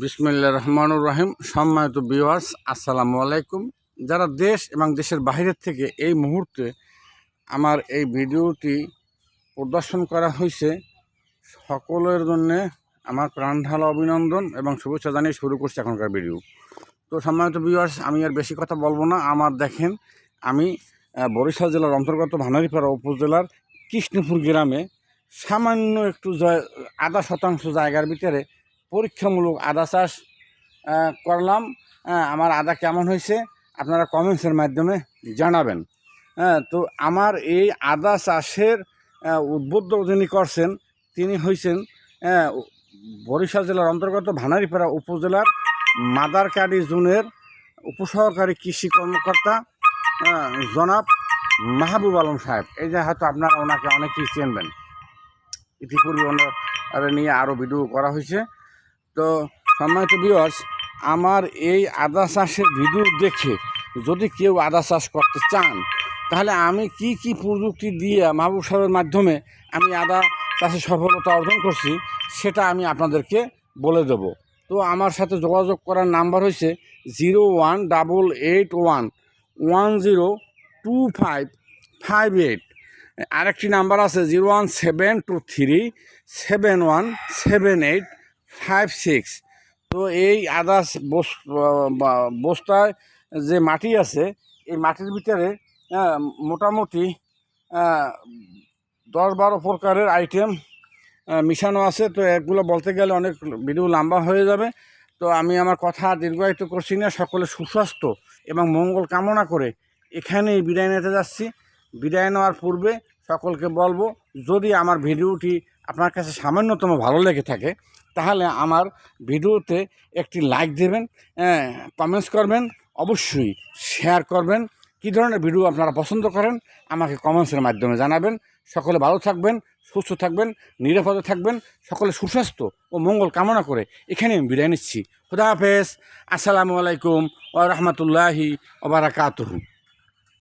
বিসমিল্লা রহমানুর রহিম। সম্মানিত বিওয়ার্স আসসালামু আলাইকুম। যারা দেশ এবং দেশের বাইরের থেকে এই মুহূর্তে আমার এই ভিডিওটি প্রদর্শন করা হয়েছে, সকলের জন্যে আমার প্রাণ ঢালা অভিনন্দন এবং শুভেচ্ছা জানিয়ে শুরু করছি এখনকার ভিডিও। তো সম্মানিত বিওয়ার্স আমি আর বেশি কথা বলব না। আমার দেখেন, আমি বরিশাল জেলার অন্তর্গত ভানারিপাড়া উপজেলার কৃষ্ণপুর গ্রামে সামান্য একটু আধা শতাংশ জায়গার ভিতরে পরীক্ষামূলক আদা চাষ করলাম। আমার আদা কেমন হয়েছে আপনারা কমেন্টসের মাধ্যমে জানাবেন। হ্যাঁ তো আমার এই আদা চাষের উদ্বুদ্ধ যিনি করছেন, তিনি হয়েছেন বরিশাল জেলার অন্তর্গত ভানারিপাড়া উপজেলার মাদারকাড়ি জোনের উপসহকারী কৃষি কর্মকর্তা জনাব মাহবুব আলম সাহেব। এই যে হয়তো আপনারা ওনাকে অনেকেই চিনবেন। ইতিপূর্বে ওনার নিয়ে আরও ভিডিও করা হয়েছে। তো সম্মানিত বিয়স আমার এই আদা চাষের ভিডিও দেখে যদি কেউ আদা চাষ করতে চান, তাহলে আমি কি কি প্রযুক্তি দিয়ে মাহবুব মাধ্যমে আমি আদা চাষে সফলতা অর্জন করছি, সেটা আমি আপনাদেরকে বলে দেব। তো আমার সাথে যোগাযোগ করার নাম্বার হয়েছে zero one double eight one one zero two five five eight. আরেকটি নাম্বার আছে zero one seven two three seven one seven eight. Five six. তো এই আদার্স বস্তায় যে মাটি আছে, এই মাটির ভিতরে মোটামুটি দশ বারো প্রকারের আইটেম মিশানো আছে। তো এগুলো বলতে গেলে অনেক ভিডিও লম্বা হয়ে যাবে। তো আমি আমার কথা দীর্ঘায়িত করছি না। সকলে সুস্বাস্থ্য এবং মঙ্গল কামনা করে এখানেই বিদায় নিতে যাচ্ছি। বিদায় নেওয়ার পূর্বে সকলকে বলব, যদি আমার ভিডিওটি আপনার কাছে সামান্যতম ভালো লেগে থাকে তাহলে আমার ভিডিওতে একটি লাইক দেবেন কমেন্টস করবেন, অবশ্যই শেয়ার করবেন। কী ধরনের ভিডিও আপনারা পছন্দ করেন, আমাকে কমেন্টসের মাধ্যমে জানাবেন। সকলে ভালো থাকবেন, সুস্থ থাকবেন, নিরাপদে থাকবেন, সকলে সুস্বাস্থ্য ও মঙ্গল কামনা করে এখানে আমি বিদায় নিচ্ছি। খুদা হাফেজ, আসসালামু আলাইকুম ও রহমতুল্লাহি ওবরাকাতহু